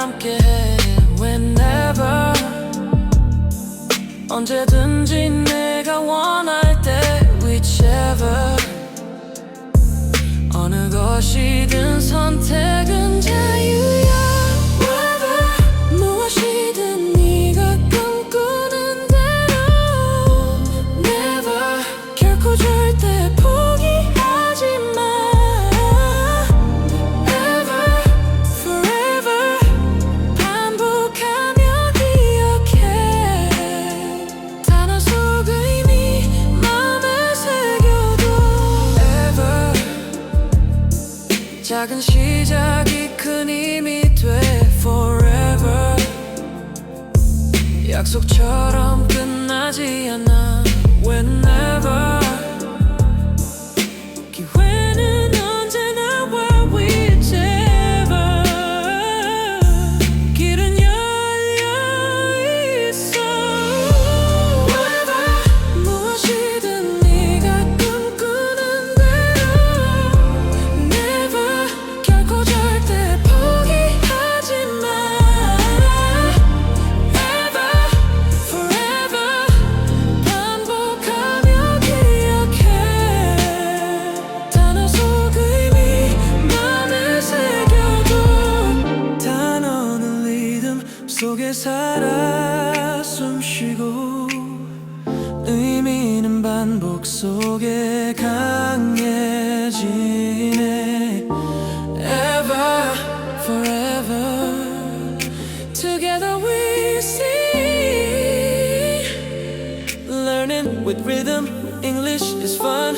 함께해. Whenever 언제든지 내가 원할 때 whichever 어느 것이든 선택은 작은 시작이 큰 힘이 돼 forever. 약속처럼 끝나지 속에 살아 숨쉬고 의미는 반복 속에 강해지네 Ever forever Together we sing Learning with rhythm English is fun